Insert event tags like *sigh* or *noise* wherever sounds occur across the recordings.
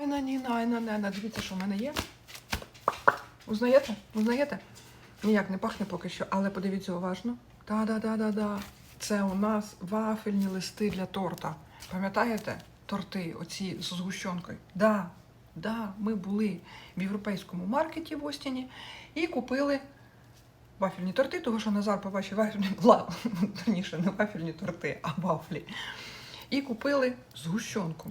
Найна, ніна, найна, найна. Дивіться, що в мене є. Узнаєте? Узнаєте? Ніяк не пахне поки що, але подивіться уважно. Та-да-да-да-да. Це у нас вафельні листи для торта. Пам'ятаєте? Торти, оці з згущенкою. Да, да, ми були в європейському маркеті в Остіні і купили вафельні торти, тому що Назар побачив вафельні, *laughs* ла, не вафельні торти, а вафлі. І купили згущенку.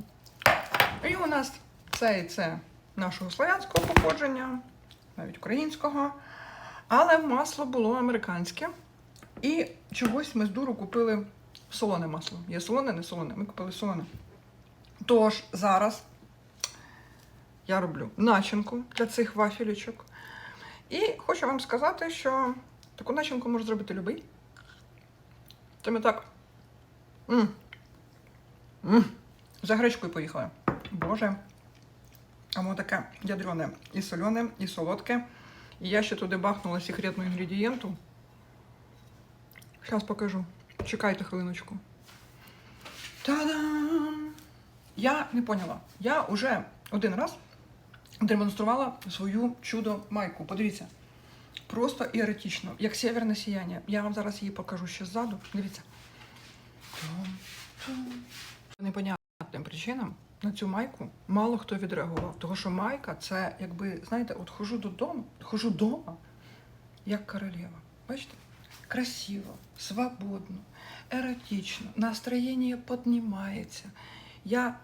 І у нас це і це нашого славянського походження, навіть українського. Але масло було американське. І чогось ми з дуру купили солоне масло. Є солоне, не солоне. Ми купили солоне. Тож зараз я роблю начинку для цих вафелючок. І хочу вам сказати, що таку начинку може зробити любий. Ми так. м м За гречкою поїхали. Боже. Воно таке ядрене і солене, і солодке. І я ще туди бахнула секретну інгредієнту. Зараз покажу. Чекайте хвилиночку. Та-дам! Я не поняла. Я вже один раз демонструвала свою чудо майку. Подивіться. Просто і еротично, як северне сіяння. Я вам зараз її покажу ще ззаду. Дивіться. По непонятним причинам на цю майку мало хто відреагував. Тому що майка це, якби, знаєте, от хожу додому, хожу вдома, як королева. Бачите? Красиво, свободно, еротично, настроєння піднімається. Я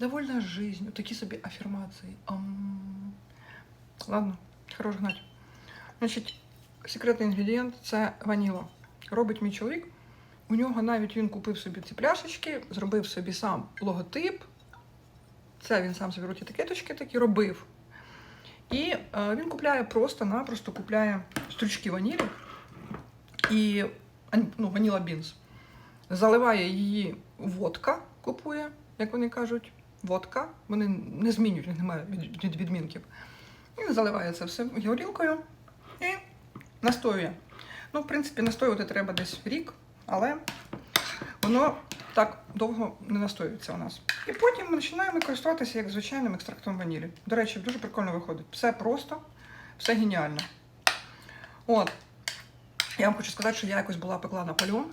довольна жизнью. Такі собі афірмації. Ам. Ладно, хорош гнать. Значить, секретний інгредієнт це ваніла. Робить мій чоловік. У нього навіть він купив собі ці пляшечки, зробив собі сам логотип. Це він сам собі робить етикеточки такі робив. І е, він купляє просто-напросто купляє стручки ванілі і ну, ваніла бінс. Заливає її водка, купує, як вони кажуть, водка. Вони не змінюють, немає від- від- відмінків. Він заливає це все горілкою і настоює. Ну, в принципі, настоювати треба десь рік, але воно так довго не настоюється у нас. І потім ми починаємо користуватися як звичайним екстрактом ванілі. До речі, дуже прикольно виходить. Все просто, все геніально. От. Я вам хочу сказати, що я якось була пекла Наполеон.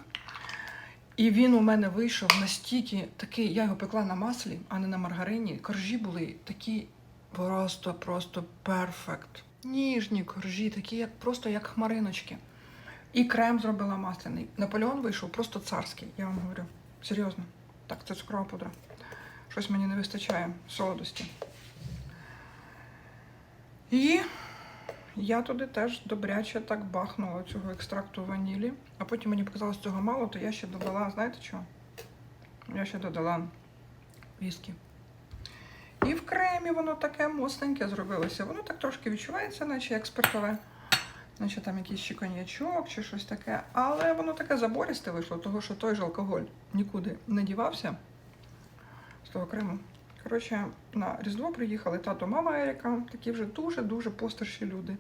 І він у мене вийшов настільки такий, я його пекла на маслі, а не на маргарині. Коржі були такі просто, просто перфект. Ніжні коржі, такі, як просто як хмариночки. І крем зробила масляний. Наполеон вийшов просто царський, я вам говорю. Серйозно. Так, це цукрова пудра. Щось мені не вистачає солодості. І я туди теж добряче так бахнула цього екстракту ванілі. А потім мені показалось цього мало, то я ще додала, знаєте що? Я ще додала віскі. І в кремі воно таке моцненьке зробилося. Воно так трошки відчувається, наче як спиртове. Наче там якийсь ще коньячок чи щось таке. Але воно таке забористе вийшло, тому що той же алкоголь нікуди не дівався з того крему. Коротше, на Різдво приїхали тато, мама Еріка, такі вже дуже-дуже постарші люди.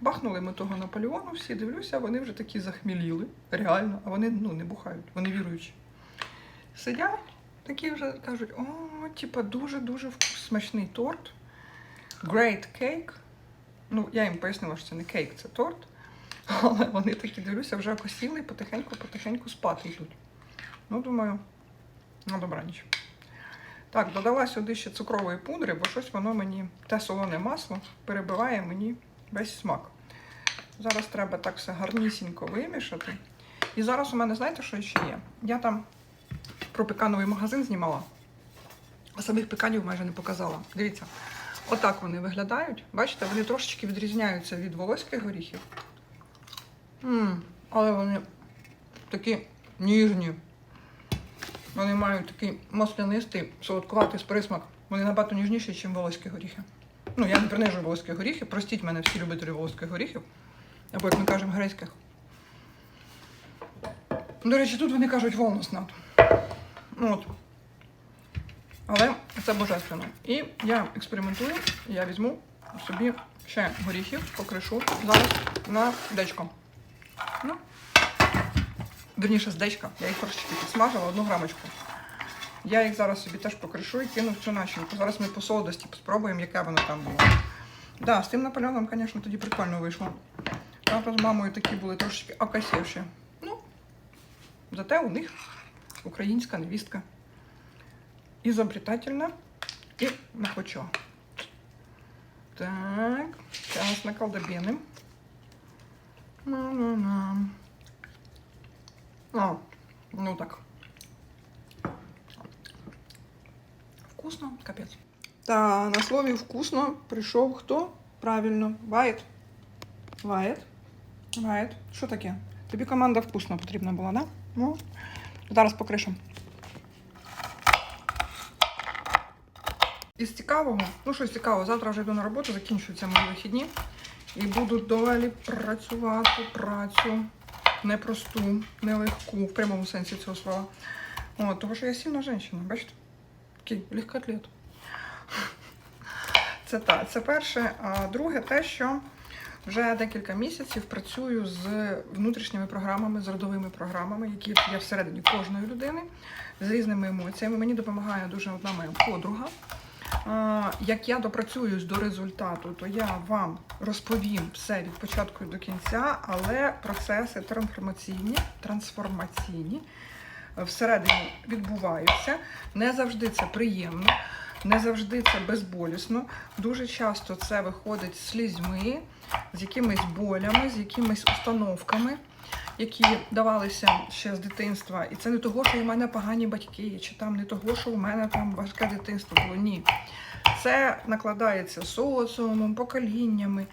Бахнули ми того Наполеону, всі дивлюся, вони вже такі захміліли, реально, а вони ну, не бухають, вони віруючі. Сидять, такі вже кажуть, о, типа дуже-дуже смачний торт. Great cake. Ну, я їм пояснила, що це не кейк, це торт. *laughs* Але вони такі дивлюся, вже окосіли і потихеньку-потихеньку спати йдуть. Ну, думаю, ну добраніч. Так, додала сюди ще цукрової пудри, бо щось воно мені, те солоне масло, перебиває мені весь смак. Зараз треба так все гарнісінько вимішати. І зараз у мене, знаєте, що ще є? Я там про пекановий магазин знімала, а самих пеканів майже не показала. Дивіться, отак вони виглядають. Бачите, вони трошечки відрізняються від волоських горіхів. м але вони такі ніжні. Вони мають такий маслянистий, солодкуватий присмак. Вони набагато ніжніші, ніж волоські горіхи. Ну, я не принижу волоські горіхи. Простіть мене всі любителі волоських горіхів. Або, як ми кажемо, грецьких. До речі, тут вони кажуть волнуснат. Ну, от. Але це божественно. І я експериментую, я візьму собі ще горіхів, покришу зараз на дечко. Ну, Верніше з дечка. Я їх трошечки підсмажила, одну грамочку. Я їх зараз собі теж покришу і кину в цю начинку. Зараз ми по солодості спробуємо, яке воно там було. Да, з тим Наполеоном, звісно, тоді прикольно вийшло. Правда, з мамою такі були трошечки окосівші. Ну, зате у них українська невістка. Ізобретательна і находчива. Так, зараз наколдобіним. На-на-на. А, ну так. Вкусно, капець. Та на слові вкусно прийшов хто? Правильно, Вайт. Вайт. Вайт. Що таке? Тобі команда вкусно потрібна була, да? Ну, зараз покришем. Із цікавого, ну щось цікавого, завтра вже йду на роботу, закінчуються мої вихідні. І буду далі працювати працю непросту, нелегку, в прямому сенсі цього слова. От, тому що я сильна жінка, бачите? Такий легкоатлет. Це так, це перше. А друге, те, що вже декілька місяців працюю з внутрішніми програмами, з родовими програмами, які є всередині кожної людини, з різними емоціями. Мені допомагає дуже одна моя подруга. Як я допрацююсь до результату, то я вам розповім все від початку до кінця, але процеси трансформаційні, трансформаційні е, всередині відбуваються. Не завжди це приємно, не завжди це безболісно. Дуже часто це виходить з слізьми, з якимись болями, з якимись установками, які давалися ще з дитинства. І це не того, що у мене погані батьки, чи там не того, що у мене там важке дитинство було. Ні. Це накладається соціумом, поколіннями,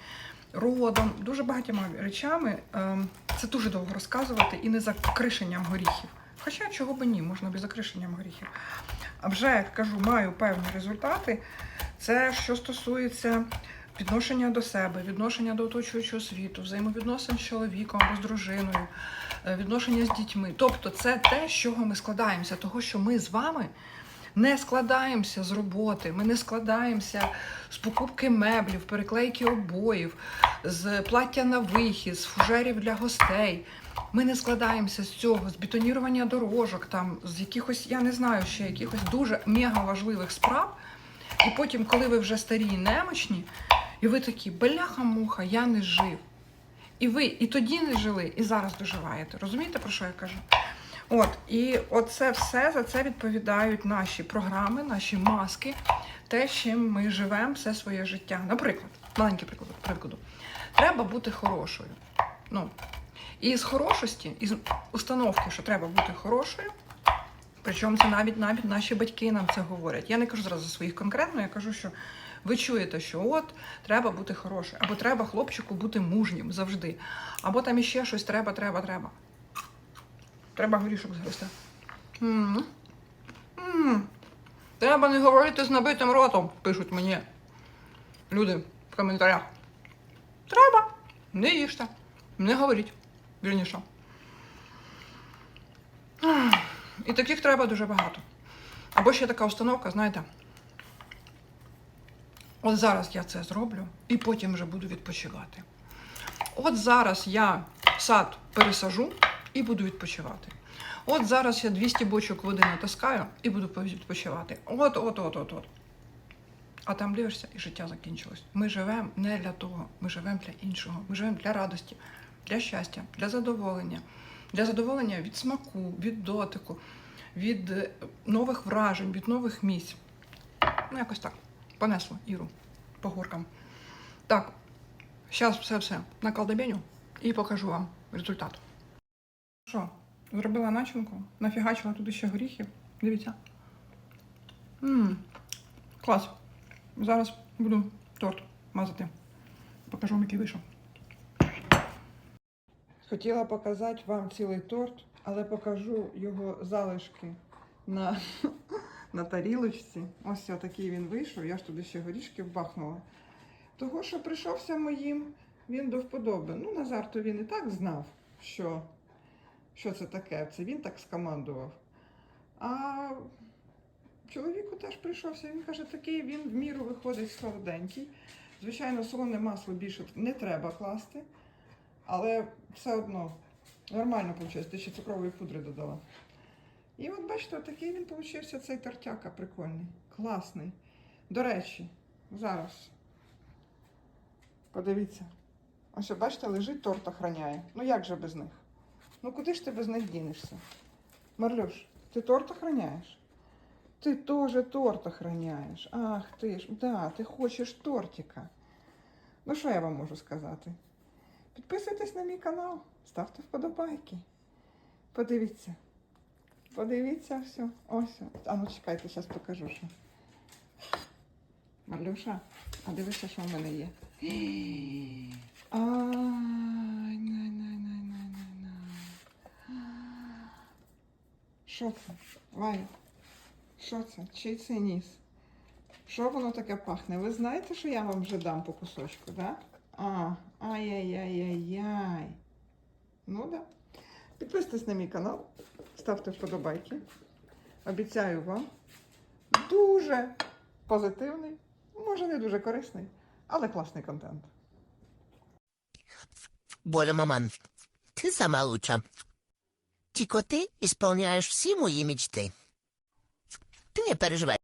родом, дуже багатьма речами. Ем, Це дуже довго розказувати і не за кришенням горіхів. Хоча чого би ні, можна без закришенням горіхів. А вже як кажу, маю певні результати. Це що стосується відношення до себе, відношення до оточуючого світу, взаємовідносин з чоловіком або з дружиною, е, відношення з дітьми. Тобто, це те, з чого ми складаємося, того, що ми з вами не складаємося з роботи, ми не складаємося з покупки меблів, переклейки обоїв, з плаття на вихід, з фужерів для гостей. Ми не складаємося з цього, з бетонірування дорожок, там, з якихось, я не знаю, ще якихось дуже мега важливих справ. І потім, коли ви вже старі і немочні, і ви такі, бляха-муха, я не жив. І ви і тоді не жили, і зараз доживаєте. Розумієте, про що я кажу? От, і оце все за це відповідають наші програми, наші маски, те, чим ми живемо все своє життя. Наприклад, маленький приклад прикладу. Треба бути хорошою. Ну, і з хорошості, із установки, що треба бути хорошою. Причому це навіть навіть наші батьки нам це говорять. Я не кажу зараз за своїх конкретно, я кажу, що ви чуєте, що от треба бути хорошою, або треба хлопчику бути мужнім завжди, або там іще щось треба, треба, треба. Треба горішок згрести. М. М. Треба не говорити з набитим ротом, пишуть мені люди в коментарях. Треба, не їжте, не говоріть. Вірніше. І таких треба дуже багато. Або ще така установка, знаєте. От зараз я це зроблю і потім вже буду відпочивати. От зараз я сад пересажу і буду відпочивати. От зараз я 200 бочок води натаскаю і буду відпочивати. От, от, от, от, от. А там дивишся, і життя закінчилось. Ми живемо не для того, ми живемо для іншого. Ми живемо для радості, для щастя, для задоволення, для задоволення від смаку, від дотику, від е, нових вражень, від нових місць. Ну, якось так. Понесло Іру по горкам. Так, зараз все-все наколдобеню і покажу вам результат. Що, зробила начинку, нафігачила туди ще горіхів. Дивіться. Ммм, клас. Зараз буду торт мазати. Покажу вам, який вийшов. Хотіла показати вам цілий торт, але покажу його залишки на, на тарілочці. Ось такий він вийшов. Я ж туди ще горішки вбахнула. Того, що прийшовся моїм, він до вподоби. Ну, Назар, то він і так знав, що, що це таке. Це він так скомандував. А чоловіку теж прийшовся. Він каже, такий він в міру виходить солоденький. Звичайно, солоне масло більше не треба класти, але все одно нормально виходить. Ти ще цукрової пудри додала. І от бачите, такий він получився цей тортяка прикольний, класний. До речі, зараз. Подивіться. Ось, бачите, лежить торт охраняє. Ну як же без них? Ну куди ж ти без них дінешся? Марлюш, ти торт охраняєш? Ти теж торт охраняєш. Ах ти ж, да, ти хочеш тортика. Ну що я вам можу сказати? Підписуйтесь на мій канал, ставте вподобайки. Подивіться. Подивіться все. Ось. А ну чекайте, зараз покажу що. Марлюша, а дивися, що в мене є. Що це? Ваня? Що це? Чий це ніс? Що воно таке пахне? Ви знаєте, що я вам вже дам по кусочку, да? А, ай-яй-яй-яй-яй. Ну да. Підписуйтесь на мій канал, ставте вподобайки. Обіцяю вам дуже позитивний, може не дуже корисний, але класний контент. Боля, маман, ти сама луча. Тільки ти ісполняєш всі мої мечти. Ти не переживай.